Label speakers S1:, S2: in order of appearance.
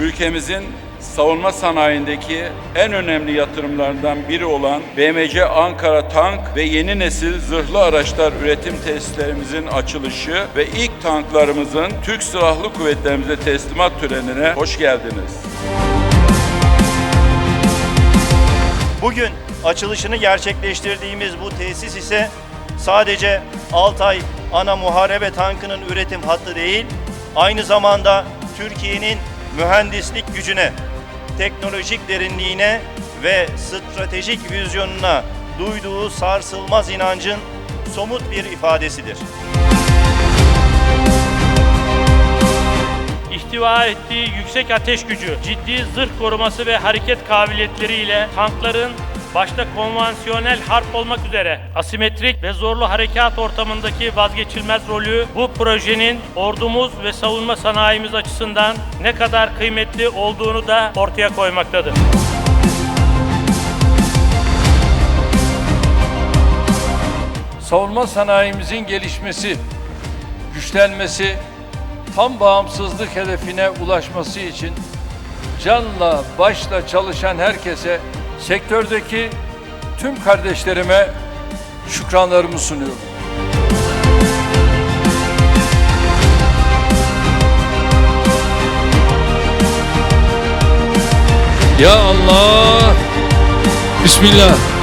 S1: Ülkemizin savunma sanayindeki en önemli yatırımlarından biri olan BMC Ankara Tank ve yeni nesil zırhlı araçlar üretim tesislerimizin açılışı ve ilk tanklarımızın Türk Silahlı Kuvvetlerimize teslimat törenine hoş geldiniz.
S2: Bugün açılışını gerçekleştirdiğimiz bu tesis ise sadece Altay ana muharebe tankının üretim hattı değil, aynı zamanda Türkiye'nin mühendislik gücüne, teknolojik derinliğine ve stratejik vizyonuna duyduğu sarsılmaz inancın somut bir ifadesidir.
S3: İhtiva ettiği yüksek ateş gücü, ciddi zırh koruması ve hareket kabiliyetleriyle tankların başta konvansiyonel harp olmak üzere asimetrik ve zorlu harekat ortamındaki vazgeçilmez rolü bu projenin ordumuz ve savunma sanayimiz açısından ne kadar kıymetli olduğunu da ortaya koymaktadır.
S4: savunma sanayimizin gelişmesi, güçlenmesi, tam bağımsızlık hedefine ulaşması için canla başla çalışan herkese, sektördeki tüm kardeşlerime şükranlarımı sunuyorum.
S5: Ya Allah. Bismillah.